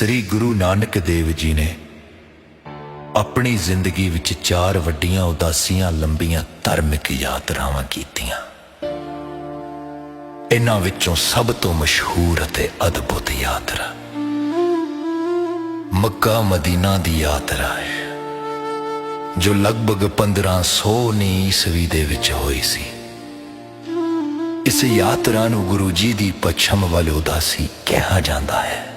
ਸ੍ਰੀ ਗੁਰੂ ਨਾਨਕ ਦੇਵ ਜੀ ਨੇ ਆਪਣੀ ਜ਼ਿੰਦਗੀ ਵਿੱਚ ਚਾਰ ਵੱਡੀਆਂ ਉਦਾਸੀਆਂ ਲੰਬੀਆਂ ਧਾਰਮਿਕ ਯਾਤਰਾਵਾਂ ਕੀਤੀਆਂ। ਇਹਨਾਂ ਵਿੱਚੋਂ ਸਭ ਤੋਂ ਮਸ਼ਹੂਰ ਅਤੇ ਅਦਭੁਤ ਯਾਤਰਾ ਮੱਕਾ ਮਦੀਨਾ ਦੀ ਯਾਤਰਾ ਹੈ, ਜੋ ਲਗਭਗ 1500 ਈਸਵੀ ਦੇ ਵਿੱਚ ਹੋਈ ਸੀ। ਇਸ ਯਾਤਰਾ ਨੂੰ ਗੁਰੂ ਜੀ ਦੀ ਪੱਛਮ ਵੱਲ ਉਦਾਸੀ ਕਿਹਾ ਜਾਂਦਾ ਹੈ।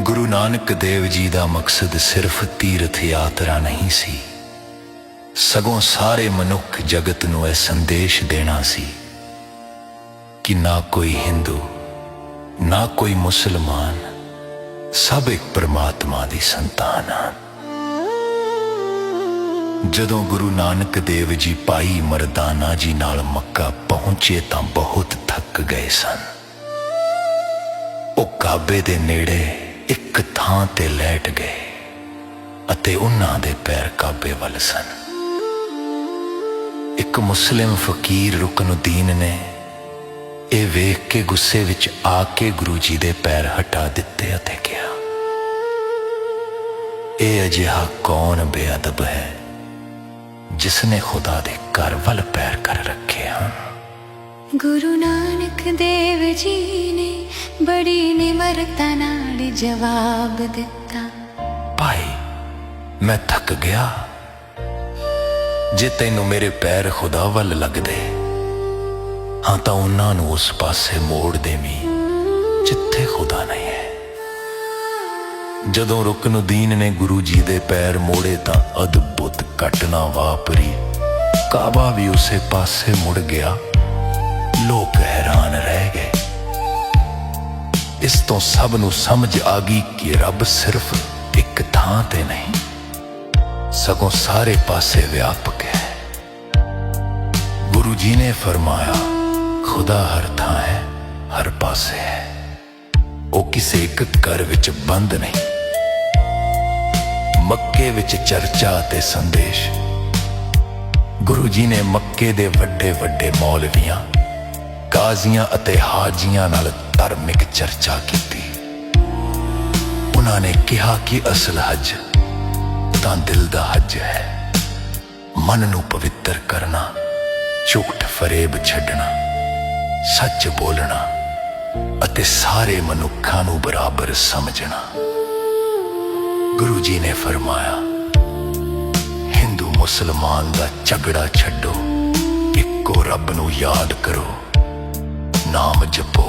ਗੁਰੂ ਨਾਨਕ ਦੇਵ ਜੀ ਦਾ ਮਕਸਦ ਸਿਰਫ ਤੀਰਥ ਯਾਤਰਾ ਨਹੀਂ ਸੀ। ਸਗੋਂ ਸਾਰੇ ਮਨੁੱਖ ਜਗਤ ਨੂੰ ਇਹ ਸੰਦੇਸ਼ ਦੇਣਾ ਸੀ ਕਿ ਨਾ ਕੋਈ ਹਿੰਦੂ, ਨਾ ਕੋਈ ਮੁਸਲਮਾਨ ਸਭ ਇੱਕ ਪਰਮਾਤਮਾ ਦੀ ਸੰਤਾਨ ਹਨ। ਜਦੋਂ ਗੁਰੂ ਨਾਨਕ ਦੇਵ ਜੀ ਭਾਈ ਮਰਦਾਨਾ ਜੀ ਨਾਲ ਮੱਕਾ ਪਹੁੰਚੇ ਤਾਂ ਬਹੁਤ ਥੱਕ ਗਏ ਸਨ। ਉਹ ਕਾਬੇ ਦੇ ਨੇੜੇ ਥਾਂ ਤੇ ਲੈਟ ਗਏ ਅਤੇ ਉਹਨਾਂ ਦੇ ਪੈਰ ਕਾਬੇ ਵੱਲ ਸਨ। ਇੱਕ ਮੁਸਲਿਮ ਫਕੀਰ ਰੁਕਨੁਦੀਨ ਨੇ ਇਹ ਵੇਖ ਕੇ ਗੁੱਸੇ ਵਿੱਚ ਆ ਕੇ ਗੁਰੂ ਜੀ ਦੇ ਪੈਰ ਹਟਾ ਦਿੱਤੇ ਅਤੇ ਕਿਹਾ, ਇਹ ਅਜਿਹਾ ਕੌਣ ਬੇਅਦਬ ਹੈ ਜਿਸ ਨੇ ਖੁਦਾ ਦੇ ਘਰ ਵੱਲ ਪੈਰ ਕਰ ਰੱਖੇ ਹਨ? ਗੁਰੂ ਨਾਨਕ ਦੇਵ ਜੀ ਨੇ ਬੜੀ ਨਿਮਰਤਾ ਨਾਲ ਜਵਾਬ ਦਿੱਤਾ। ਭਾਈ, ਮੈਂ ਥੱਕ ਗਿਆ। ਜੇ ਤੈਨੂੰ ਮੇਰੇ ਪੈਰ ਖੁਦਾ ਵੱਲ ਲੱਗਦੇ, ਹਾਂ ਤਾਂ ਉਹਨਾਂ ਨੂੰ ਉਸ ਪਾਸੇ ਮੋੜ ਦੇਵੀਂ, ਜਿੱਥੇ ਖੁਦਾ ਨਹੀਂ ਹੈ। ਜਦੋਂ ਰੁਕਨੁਦੀਨ ਨੇ ਗੁਰੂ ਜੀ ਦੇ ਪੈਰ ਮੋੜੇ ਤਾਂ ਅਦਭੁਤ ਘਟਨਾ ਵਾਪਰੀ। ਕਾਬਾ ਵੀ ਉਸੇ ਪਾਸੇ ਮੁੜ ਗਿਆ। ਲੋਕ ਹੈਰਾਨ ਰਹਿ ਗਏ। ਇਸ ਤੋਂ ਸਭ ਨੂੰ ਸਮਝ ਆ ਗਈ ਕਿ ਰੱਬ ਸਿਰਫ ਇੱਕ ਥਾਂ ਤੇ ਨਹੀਂ, ਸਗੋਂ ਸਾਰੇ ਪਾਸੇ ਵਿਆਪਕ ਹੈ। ਗੁਰੂ ਜੀ ਨੇ ਫਰਮਾਇਆ, ਖੁਦਾ ਹਰ ਥਾਂ ਹੈ, ਹਰ ਪਾਸੇ ਹੈ। ਉਹ ਕਿਸੇ ਇੱਕ ਘਰ ਵਿੱਚ ਬੰਦ ਨਹੀਂ। ਮੱਕੇ ਵਿੱਚ ਚਰਚਾ ਤੇ ਸੰਦੇਸ਼। ਗੁਰੂ ਜੀ ਨੇ ਮੱਕੇ ਦੇ ਵੱਡੇ ਵੱਡੇ ਮੌਲਵੀਆਂ ਕਾਜ਼ੀਆਂ ਅਤੇ ਹਾਜੀਆਂ ਨਾਲ ਧਾਰਮਿਕ ਚਰਚਾ ਕੀਤੀ। ਉਹਨਾਂ ਨੇ ਕਿਹਾ ਕਿ ਅਸਲ ਹੱਜ ਤਾਂ ਦਿਲ ਦਾ ਹੱਜ ਹੈ। ਮਨ ਨੂੰ ਪਵਿੱਤਰ ਕਰਨਾ, ਝੂਠ ਫਰੇਬ ਛੱਡਣਾ, ਸੱਚ ਬੋਲਣਾ ਅਤੇ ਸਾਰੇ ਮਨੁੱਖਾਂ ਨੂੰ ਬਰਾਬਰ ਸਮਝਣਾ। ਗੁਰੂ ਜੀ ਨੇ ਫਰਮਾਇਆ, ਹਿੰਦੂ ਮੁਸਲਮਾਨ ਦਾ ਝਗੜਾ ਛੱਡੋ, ਇੱਕੋ ਰੱਬ ਨੂੰ ਯਾਦ ਕਰੋ। ਨਾਮ ਜਪੋ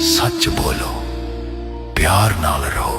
ਸੱਚ ਬੋਲੋ ਪਿਆਰ ਨਾਲ ਰਹੋ।